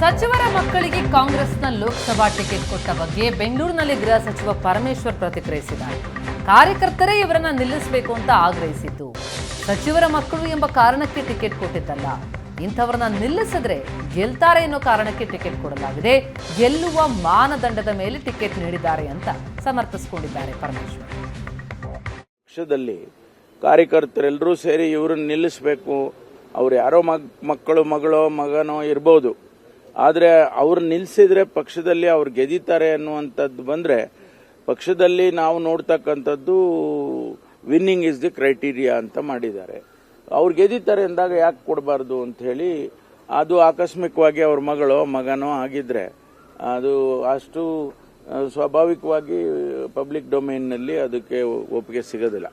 ಸಚಿವರ ಮಕ್ಕಳಿಗೆ ಕಾಂಗ್ರೆಸ್ನ ಲೋಕಸಭಾ ಟಿಕೆಟ್ ಕೊಟ್ಟ ಬಗ್ಗೆ ಬೆಂಗಳೂರಿನಲ್ಲಿ ಗೃಹ ಸಚಿವ ಪರಮೇಶ್ವರ್ ಪ್ರತಿಕ್ರಿಯಿಸಿದ್ದಾರೆ. ಕಾರ್ಯಕರ್ತರೇ ಇವರನ್ನ ನಿಲ್ಲಿಸಬೇಕು ಅಂತ ಆಗ್ರಹಿಸಿದ್ದು. ಸಚಿವರ ಮಕ್ಕಳು ಎಂಬ ಕಾರಣಕ್ಕೆ ಟಿಕೆಟ್ ಕೊಟ್ಟಿದ್ದಲ್ಲ. ಇಂಥವ್ರನ್ನ ನಿಲ್ಲಿಸಿದ್ರೆ ಗೆಲ್ತಾರೆ ಅನ್ನೋ ಕಾರಣಕ್ಕೆ ಟಿಕೆಟ್ ಕೊಡಲಾಗಿದೆ. ಗೆಲ್ಲುವ ಮಾನದಂಡದ ಮೇಲೆ ಟಿಕೆಟ್ ನೀಡಿದ್ದಾರೆ ಅಂತ ಸಮರ್ಥಿಸಿಕೊಂಡಿದ್ದಾರೆ ಪರಮೇಶ್ವರ್. ಪಕ್ಷದಲ್ಲಿ ಕಾರ್ಯಕರ್ತರೆಲ್ಲರೂ ಸೇರಿ ಇವ್ರನ್ನ ನಿಲ್ಲಿಸಬೇಕು. ಅವ್ರು ಯಾರೋ ಮಕ್ಕಳು, ಮಗಳೋ, ಮಗನೋ ಇರ್ಬೋದು. ಆದರೆ ಅವ್ರು ನಿಲ್ಲಿಸಿದ್ರೆ ಪಕ್ಷದಲ್ಲಿ ಅವ್ರು ಗೆದಿತಾರೆ ಅನ್ನುವಂಥದ್ದು ಬಂದರೆ ಪಕ್ಷದಲ್ಲಿ ನಾವು ನೋಡ್ತಕ್ಕಂಥದ್ದು ವಿನ್ನಿಂಗ್ ಇಸ್ ದಿ ಕ್ರೈಟೀರಿಯಾ ಅಂತ ಮಾಡಿದ್ದಾರೆ. ಅವ್ರು ಗೆದಿತಾರೆ ಅಂದಾಗ ಯಾಕೆ ಕೊಡಬಾರ್ದು ಅಂತ ಹೇಳಿ ಅದು ಆಕಸ್ಮಿಕವಾಗಿ ಅವ್ರ ಮಗಳೋ, ಮಗನೋ ಆಗಿದ್ರೆ ಅದು ಅಷ್ಟು ಸ್ವಾಭಾವಿಕವಾಗಿ ಪಬ್ಲಿಕ್ ಡೊಮೇನ್ನಲ್ಲಿ ಅದಕ್ಕೆ ಒಪ್ಪಿಗೆ ಸಿಗೋದಿಲ್ಲ.